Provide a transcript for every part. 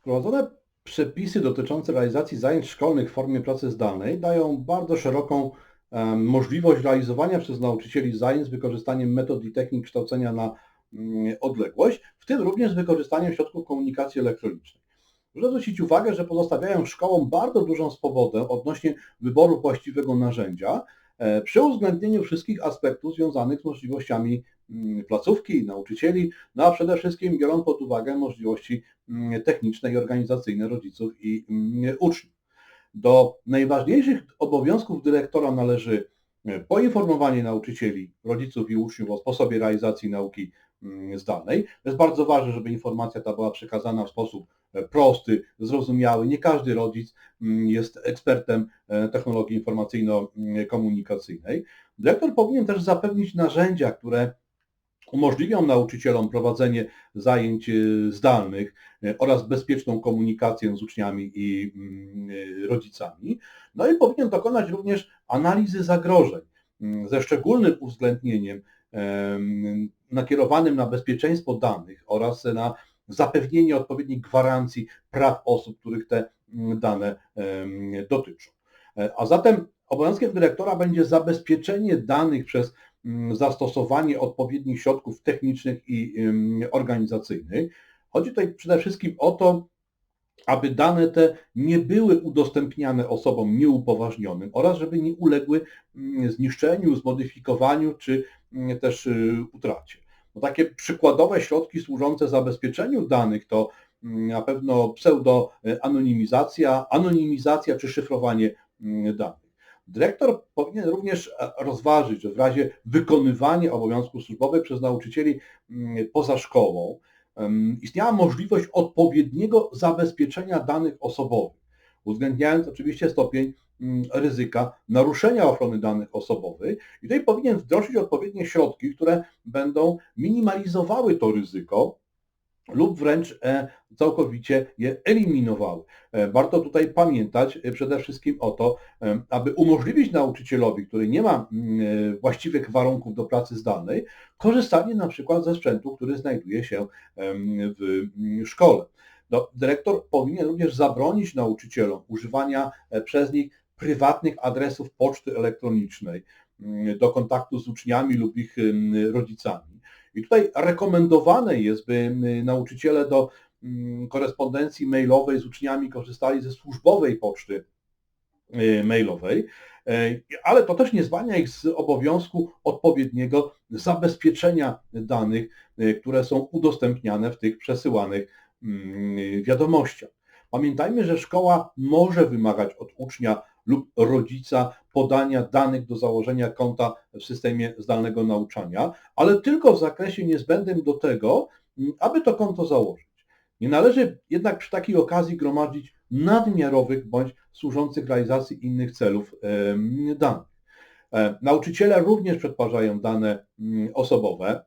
Wprowadzone przepisy dotyczące realizacji zajęć szkolnych w formie pracy zdalnej dają bardzo szeroką możliwość realizowania przez nauczycieli zajęć z wykorzystaniem metod i technik kształcenia na mm, odległość, w tym również z wykorzystaniem środków komunikacji elektronicznej. Muszę zwrócić uwagę, że pozostawiają szkołom bardzo dużą swobodę odnośnie wyboru właściwego narzędzia, e, przy uwzględnieniu wszystkich aspektów związanych z możliwościami placówki, nauczycieli, no a przede wszystkim biorąc pod uwagę możliwości mm, techniczne i organizacyjne rodziców i mm, uczniów. Do najważniejszych obowiązków dyrektora należy e, poinformowanie nauczycieli, rodziców i uczniów o sposobie realizacji nauki mm, zdalnej. To jest bardzo ważne, żeby informacja ta była przekazana w sposób e, prosty, zrozumiały. Nie każdy rodzic mm, jest ekspertem e, technologii informacyjno-komunikacyjnej. Dyrektor powinien też zapewnić narzędzia, które umożliwią nauczycielom prowadzenie zajęć y, zdalnych y, oraz bezpieczną komunikację z uczniami i mm, y, rodzicami. No i powinien dokonać również analizy zagrożeń mm, ze szczególnym uwzględnieniem em, nakierowanym na bezpieczeństwo danych oraz na zapewnienie odpowiednich gwarancji praw osób, których te mm, dane dotyczą. E, A zatem obowiązkiem dyrektora będzie zabezpieczenie danych przez zastosowanie odpowiednich środków technicznych i organizacyjnych. Chodzi tutaj przede wszystkim o to, aby dane te nie były udostępniane osobom nieupoważnionym oraz żeby nie uległy mm, zniszczeniu, zmodyfikowaniu czy mm, też y, utracie. No takie przykładowe środki służące zabezpieczeniu danych to mm, na pewno pseudoanonimizacja, anonimizacja czy szyfrowanie mm, danych. Dyrektor powinien również e, rozważyć, że w razie wykonywania obowiązków służbowych przez nauczycieli mm, poza szkołą istniała możliwość odpowiedniego zabezpieczenia danych osobowych, uwzględniając oczywiście stopień mm, ryzyka naruszenia ochrony danych osobowych. I tutaj powinien wdrożyć odpowiednie środki, które będą minimalizowały to ryzyko lub wręcz e, całkowicie je eliminowały. E, Warto tutaj pamiętać e, przede wszystkim o to, aby umożliwić nauczycielowi, który nie ma mm, właściwych warunków do pracy zdalnej, korzystanie na przykład ze sprzętu, który znajduje się w mm, szkole. No, dyrektor powinien również zabronić nauczycielom używania przez nich prywatnych adresów poczty elektronicznej mm, do kontaktu z uczniami lub ich rodzicami. I tutaj rekomendowane jest, by nauczyciele do korespondencji mailowej z uczniami korzystali ze służbowej poczty y, mailowej, E, ale to też nie zwalnia ich z obowiązku odpowiedniego zabezpieczenia danych, e, które są udostępniane w tych przesyłanych wiadomościach. Pamiętajmy, że szkoła może wymagać od ucznia lub rodzica podania danych do założenia konta w systemie zdalnego nauczania, ale tylko w zakresie niezbędnym do tego, m, aby to konto założyć. Nie należy jednak przy takiej okazji gromadzić nadmiarowych bądź służących realizacji innych celów danych. E, Nauczyciele również przetwarzają dane mm, osobowe.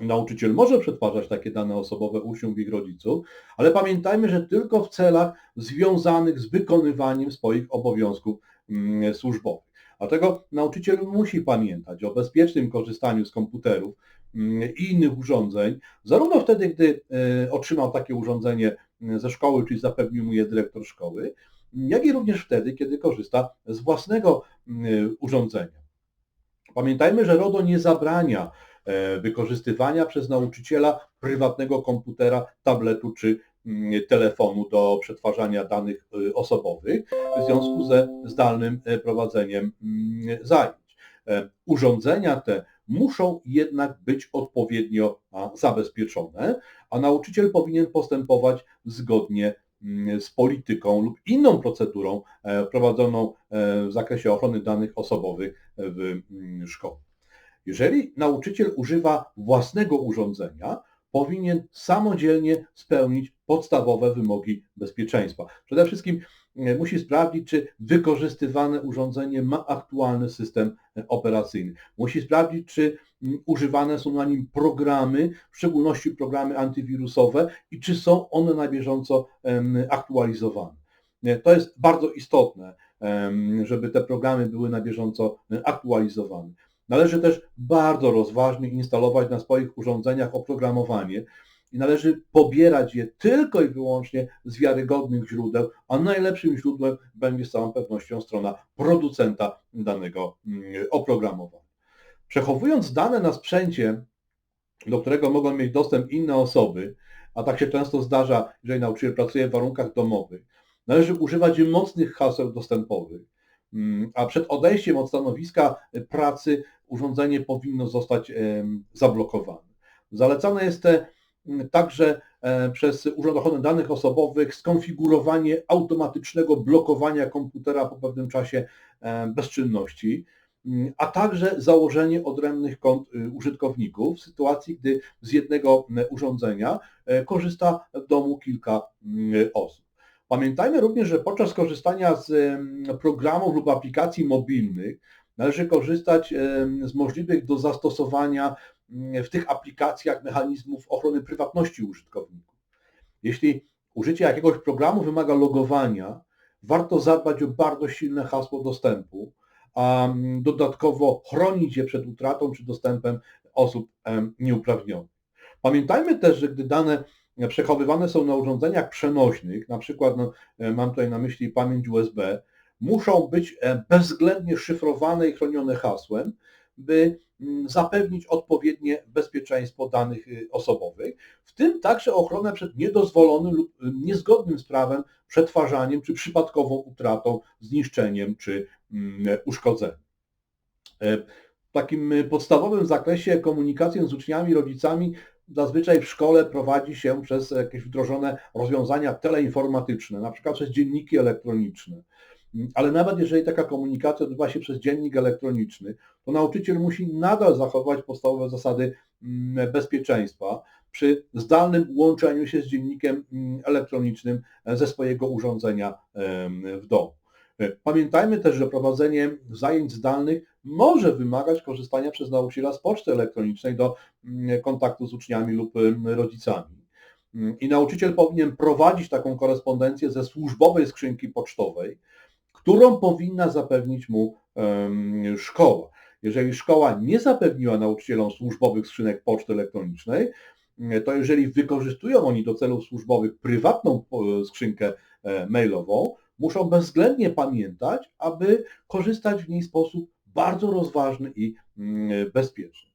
Nauczyciel może przetwarzać takie dane osobowe uczniów i ich rodziców, ale pamiętajmy, że tylko w celach związanych z wykonywaniem swoich obowiązków mm, służbowych. Dlatego nauczyciel musi pamiętać o bezpiecznym korzystaniu z komputerów mm, i innych urządzeń, zarówno wtedy, gdy e, otrzymał takie urządzenie mm, ze szkoły, czyli zapewnił mu je dyrektor szkoły, jak i również wtedy, kiedy korzysta z własnego urządzenia. Pamiętajmy, że RODO nie zabrania wykorzystywania przez nauczyciela prywatnego komputera, tabletu czy mm, telefonu do przetwarzania danych y, osobowych w związku ze zdalnym e, prowadzeniem mm, zajęć. E, Urządzenia te muszą jednak być odpowiednio zabezpieczone, a nauczyciel powinien postępować zgodnie mm, z polityką lub inną procedurą e, prowadzoną e, w zakresie ochrony danych osobowych w szkole. Jeżeli nauczyciel używa własnego urządzenia, powinien samodzielnie spełnić podstawowe wymogi bezpieczeństwa. Przede wszystkim e, musi sprawdzić, czy wykorzystywane urządzenie ma aktualny system e, operacyjny. Musi sprawdzić, czy używane są na nim programy, w szczególności programy antywirusowe i czy są one na bieżąco aktualizowane. E, To jest bardzo istotne, żeby te programy były na bieżąco aktualizowane. Należy też bardzo rozważnie instalować na swoich urządzeniach oprogramowanie, i należy pobierać je tylko i wyłącznie z wiarygodnych źródeł, a najlepszym źródłem będzie z całą pewnością strona producenta danego mm, oprogramowania. Przechowując dane na sprzęcie, do którego mogą mieć dostęp inne osoby, a tak się często zdarza, jeżeli nauczyciel pracuje w warunkach domowych, należy używać mocnych haseł dostępowych, a przed odejściem od stanowiska pracy urządzenie powinno zostać zablokowane. Zalecane jest te także e, przez Urząd Ochrony Danych Osobowych skonfigurowanie automatycznego blokowania komputera po pewnym czasie e, bezczynności, mm, a także założenie odrębnych kont y, użytkowników w sytuacji, gdy z jednego urządzenia e, korzysta w domu kilka osób. Pamiętajmy również, że podczas korzystania z programów lub aplikacji mobilnych należy korzystać z możliwych do zastosowania w tych aplikacjach mechanizmów ochrony prywatności użytkowników. Jeśli użycie jakiegoś programu wymaga logowania, warto zadbać o bardzo silne hasło dostępu, a dodatkowo chronić je przed utratą czy dostępem osób nieuprawnionych. Pamiętajmy też, że gdy dane przechowywane są na urządzeniach przenośnych, na przykład no, mam tutaj na myśli pamięć USB, muszą być bezwzględnie szyfrowane i chronione hasłem, by mm, zapewnić odpowiednie bezpieczeństwo danych y, osobowych, w tym także ochronę przed niedozwolonym lub y, niezgodnym z prawem przetwarzaniem czy przypadkową utratą, zniszczeniem czy mm, uszkodzeniem. E, w takim y, podstawowym zakresie komunikację z uczniami, rodzicami zazwyczaj w szkole prowadzi się przez jakieś wdrożone rozwiązania teleinformatyczne, na przykład przez dzienniki elektroniczne. Ale nawet jeżeli taka komunikacja odbywa się przez dziennik elektroniczny, to nauczyciel musi nadal zachować podstawowe zasady mm, bezpieczeństwa przy zdalnym łączeniu się z dziennikiem mm, elektronicznym ze swojego urządzenia w domu. Pamiętajmy też, że prowadzenie zajęć zdalnych może wymagać korzystania przez nauczyciela z poczty elektronicznej do mm, kontaktu z uczniami lub rodzicami. I nauczyciel powinien prowadzić taką korespondencję ze służbowej skrzynki pocztowej, którą powinna zapewnić mu szkoła. Jeżeli szkoła nie zapewniła nauczycielom służbowych skrzynek poczty elektronicznej, to jeżeli wykorzystują oni do celów służbowych prywatną skrzynkę e, mailową, muszą bezwzględnie pamiętać, aby korzystać w niej w sposób bardzo rozważny i mm, bezpieczny.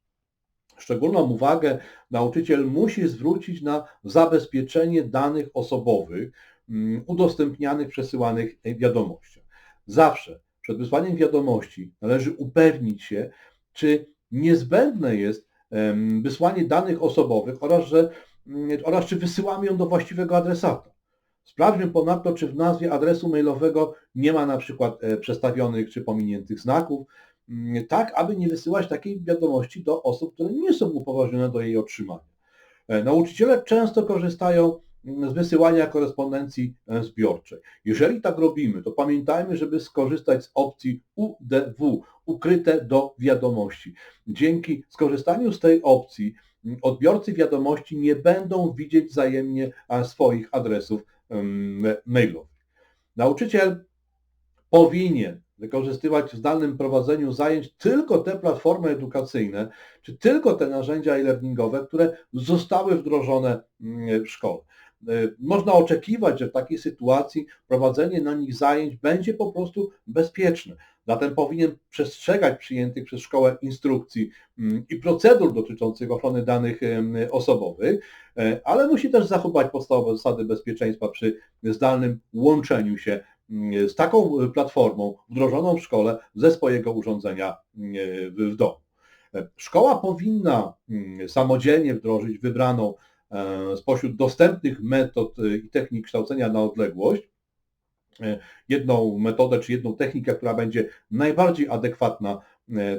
Szczególną uwagę nauczyciel musi zwrócić na zabezpieczenie danych osobowych mm, udostępnianych, przesyłanych wiadomościach. Zawsze przed wysłaniem wiadomości należy upewnić się, czy niezbędne jest wysłanie danych osobowych oraz, że, mm, oraz czy wysyłamy ją do właściwego adresata. Sprawdźmy ponadto, czy w nazwie adresu mailowego nie ma na przykład e, przestawionych czy pominiętych znaków, mm, tak aby nie wysyłać takiej wiadomości do osób, które nie są upoważnione do jej otrzymania. E, nauczyciele często korzystają z wysyłania korespondencji e, zbiorczej. Jeżeli tak robimy, to pamiętajmy, żeby skorzystać z opcji UDW, ukryte do wiadomości. Dzięki skorzystaniu z tej opcji odbiorcy wiadomości nie będą widzieć wzajemnie swoich adresów mailowych. Nauczyciel powinien wykorzystywać w zdalnym prowadzeniu zajęć tylko te platformy edukacyjne, czy tylko te narzędzia e-learningowe, które zostały wdrożone w szkole. E, można oczekiwać, że w takiej sytuacji prowadzenie na nich zajęć będzie po prostu bezpieczne. Zatem powinien przestrzegać przyjętych przez szkołę instrukcji mm, i procedur dotyczących ochrony danych osobowych, e, ale musi też zachować podstawowe zasady bezpieczeństwa przy zdalnym łączeniu się mm, z taką platformą wdrożoną w szkole ze swojego urządzenia mm, w domu. E, szkoła powinna samodzielnie wdrożyć wybraną E, spośród dostępnych metod e, i technik kształcenia na odległość, e, jedną metodę czy jedną technikę, która będzie najbardziej adekwatna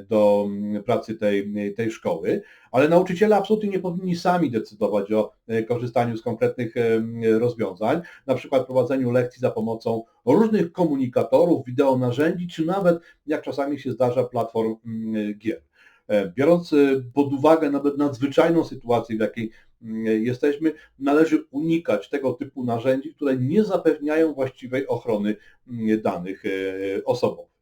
do pracy tej, tej szkoły, ale nauczyciele absolutnie nie powinni sami decydować o korzystaniu z konkretnych rozwiązań, na przykład prowadzeniu lekcji za pomocą różnych komunikatorów, wideo narzędzi, czy nawet, jak czasami się zdarza, platform gier. Biorąc pod uwagę nawet nadzwyczajną sytuację, w jakiej jesteśmy, należy unikać tego typu narzędzi, które nie zapewniają właściwej ochrony mm, danych e, osobowych.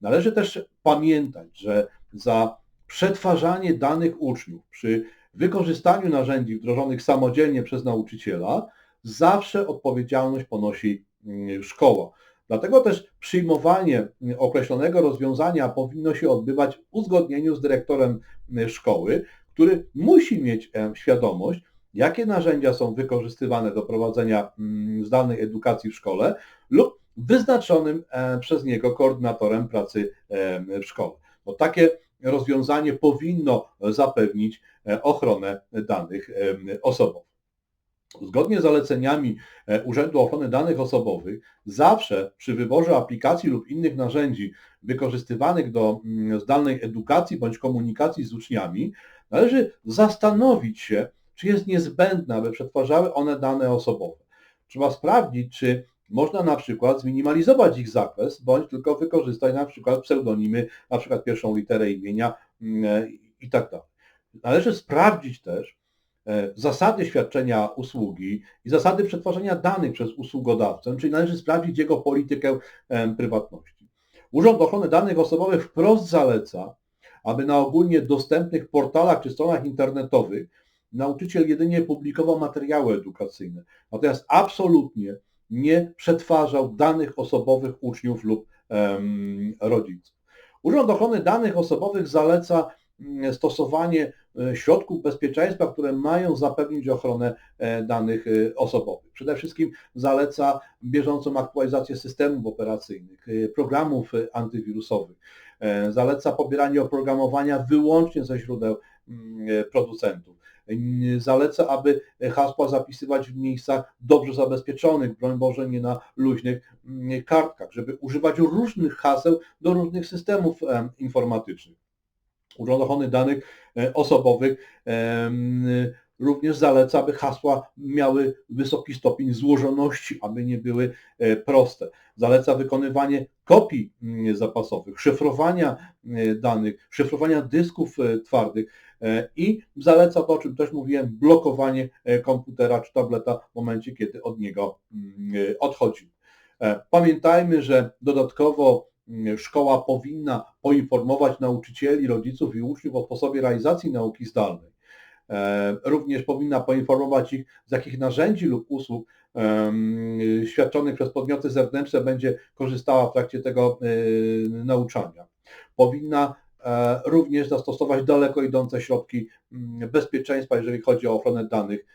Należy też pamiętać, że za przetwarzanie danych uczniów przy wykorzystaniu narzędzi wdrożonych samodzielnie przez nauczyciela zawsze odpowiedzialność ponosi mm, szkoła. Dlatego też przyjmowanie określonego rozwiązania powinno się odbywać w uzgodnieniu z dyrektorem szkoły, który musi mieć świadomość, jakie narzędzia są wykorzystywane do prowadzenia mm, zdalnej edukacji w szkole lub wyznaczonym przez niego koordynatorem pracy w szkole. Bo takie rozwiązanie powinno zapewnić e, ochronę danych osobowych. Zgodnie z zaleceniami e, Urzędu Ochrony Danych Osobowych, zawsze przy wyborze aplikacji lub innych narzędzi wykorzystywanych do mm, zdalnej edukacji bądź komunikacji z uczniami, należy zastanowić się, czy jest niezbędne, aby przetwarzały one dane osobowe. Trzeba sprawdzić, czy można na przykład zminimalizować ich zakres, bądź tylko wykorzystać na przykład pseudonimy, na przykład pierwszą literę imienia mm, e, i tak. Należy sprawdzić też zasady świadczenia usługi i zasady przetwarzania danych przez usługodawcę, czyli należy sprawdzić jego politykę prywatności. Urząd Ochrony Danych Osobowych wprost zaleca, aby na ogólnie dostępnych portalach czy stronach internetowych nauczyciel jedynie publikował materiały edukacyjne. Natomiast absolutnie nie przetwarzał danych osobowych uczniów lub rodziców. Urząd Ochrony Danych Osobowych zaleca stosowanie e, środków bezpieczeństwa, które mają zapewnić ochronę e, danych e, osobowych. Przede wszystkim zaleca bieżącą aktualizację systemów operacyjnych, programów antywirusowych. Zaleca pobieranie oprogramowania wyłącznie ze źródeł mm, producentów Zaleca, aby hasła zapisywać w miejscach dobrze zabezpieczonych, broń Boże nie na luźnych mm, kartkach, żeby używać różnych haseł do różnych systemów informatycznych. Urząd Ochrony Danych e, Osobowych również zaleca, aby hasła miały wysoki stopień złożoności, aby nie były e, proste. Zaleca wykonywanie kopii zapasowych, szyfrowania e, danych, szyfrowania dysków twardych, E, i zaleca to, o czym też mówiłem, blokowanie e, komputera czy tableta w momencie, kiedy od niego e, odchodzi. Pamiętajmy, że dodatkowo szkoła powinna poinformować nauczycieli, rodziców i uczniów o sposobie realizacji nauki zdalnej. Również powinna poinformować ich, z jakich narzędzi lub usług świadczonych przez podmioty zewnętrzne będzie korzystała w trakcie tego nauczania. Powinna E, również zastosować daleko idące środki mm, bezpieczeństwa, jeżeli chodzi o ochronę danych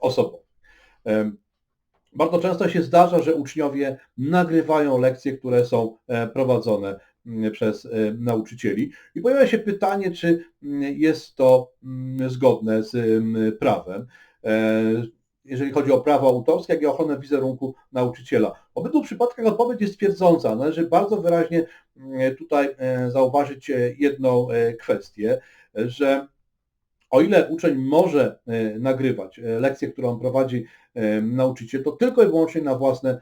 osobowych. Bardzo często się zdarza, że uczniowie nagrywają lekcje, które są e, prowadzone przez e, nauczycieli i pojawia się pytanie, czy jest to zgodne z prawem jeżeli chodzi o prawo autorskie, jak i ochronę wizerunku nauczyciela. W obydwu przypadkach odpowiedź jest twierdząca. Należy bardzo wyraźnie tutaj e, zauważyć e, jedną e, kwestię, że o ile uczeń może nagrywać lekcję, którą prowadzi nauczyciel, to tylko i wyłącznie na własne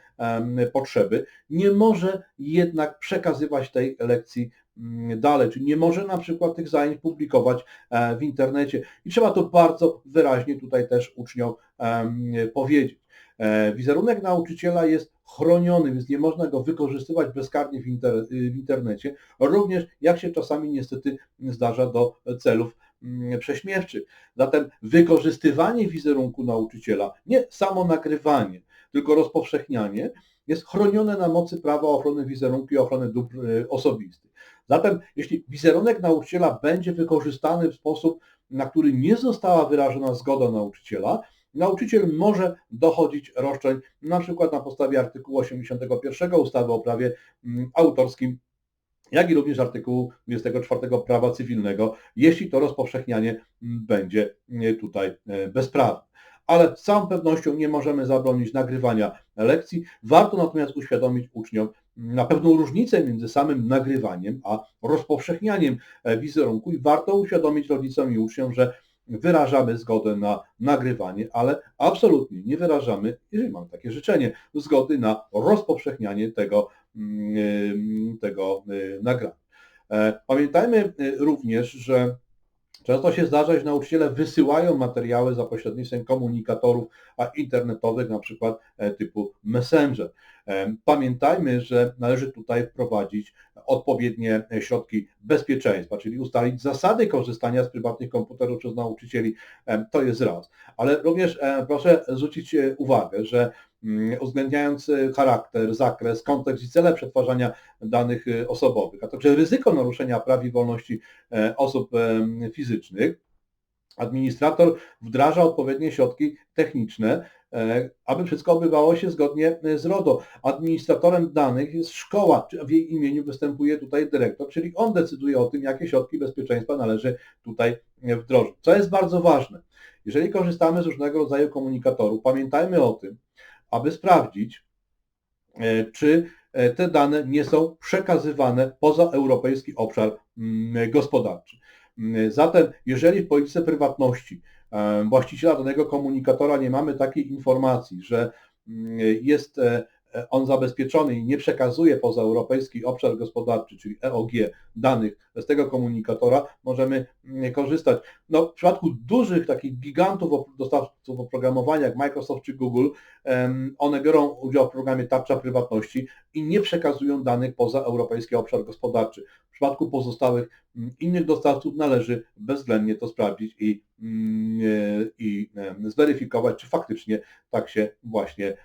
potrzeby. Nie może jednak przekazywać tej lekcji Mm, dalej, czyli nie może na przykład tych zajęć publikować e, w internecie i trzeba to bardzo wyraźnie tutaj też uczniom powiedzieć. E, wizerunek nauczyciela jest chroniony, więc nie można go wykorzystywać bezkarnie w internecie, również jak się czasami niestety zdarza do celów mm, prześmiewczych. Zatem wykorzystywanie wizerunku nauczyciela, nie samo nagrywanie, tylko rozpowszechnianie, jest chronione na mocy prawa ochrony wizerunku i ochrony dóbr e, osobistych. Zatem jeśli wizerunek nauczyciela będzie wykorzystany w sposób, na który nie została wyrażona zgoda nauczyciela, nauczyciel może dochodzić roszczeń na przykład na podstawie artykułu 81 ustawy o prawie mm, autorskim, jak i również artykułu 24 prawa cywilnego, jeśli to rozpowszechnianie będzie tutaj e, bezprawne ale z całą pewnością nie możemy zabronić nagrywania lekcji. Warto natomiast uświadomić uczniom na pewną różnicę między samym nagrywaniem a rozpowszechnianiem e, wizerunku i warto uświadomić rodzicom i uczniom, że wyrażamy zgodę na nagrywanie, ale absolutnie nie wyrażamy, jeżeli mamy takie życzenie, zgody na rozpowszechnianie tego, mm, tego e, nagrania. E, pamiętajmy również, że Często się zdarza, że nauczyciele wysyłają materiały za pośrednictwem komunikatorów internetowych, na przykład e, typu Messenger. Pamiętajmy, że należy tutaj wprowadzić odpowiednie środki bezpieczeństwa, czyli ustalić zasady korzystania z prywatnych komputerów przez nauczycieli. To jest raz. Ale również proszę zwrócić uwagę, że mm, uwzględniając charakter, zakres, kontekst i cele przetwarzania danych osobowych, a także ryzyko naruszenia praw i wolności osób fizycznych, administrator wdraża odpowiednie środki techniczne, e, aby wszystko odbywało się zgodnie e, z RODO. Administratorem danych jest szkoła, w jej imieniu występuje tutaj dyrektor, czyli on decyduje o tym, jakie środki bezpieczeństwa należy tutaj e, wdrożyć. Co jest bardzo ważne, jeżeli korzystamy z różnego rodzaju komunikatorów, pamiętajmy o tym, aby sprawdzić, czy te dane nie są przekazywane poza europejski obszar gospodarczy. Zatem, jeżeli w polityce prywatności e, właściciela danego komunikatora nie mamy takiej informacji, że mm, jest e, on zabezpieczony i nie przekazuje poza europejski obszar gospodarczy, czyli EOG, danych z tego komunikatora, możemy mm, korzystać. No, w przypadku dużych takich gigantów dostawców oprogramowania jak Microsoft czy Google, one biorą udział w programie tarcza prywatności i nie przekazują danych poza europejski obszar gospodarczy. W przypadku pozostałych mm, innych dostawców należy bezwzględnie to sprawdzić i, mm, e, i zweryfikować, czy faktycznie tak się właśnie e,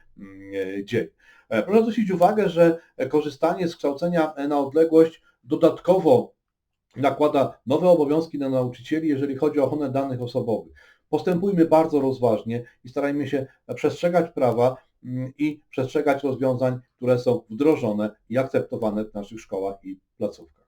dzieje. E, proszę zwrócić uwagę, że korzystanie z kształcenia na odległość dodatkowo nakłada nowe obowiązki na nauczycieli, jeżeli chodzi o ochronę danych osobowych. Postępujmy bardzo rozważnie i starajmy się przestrzegać prawa mm, i przestrzegać rozwiązań, które są wdrożone i akceptowane w naszych szkołach i placówkach.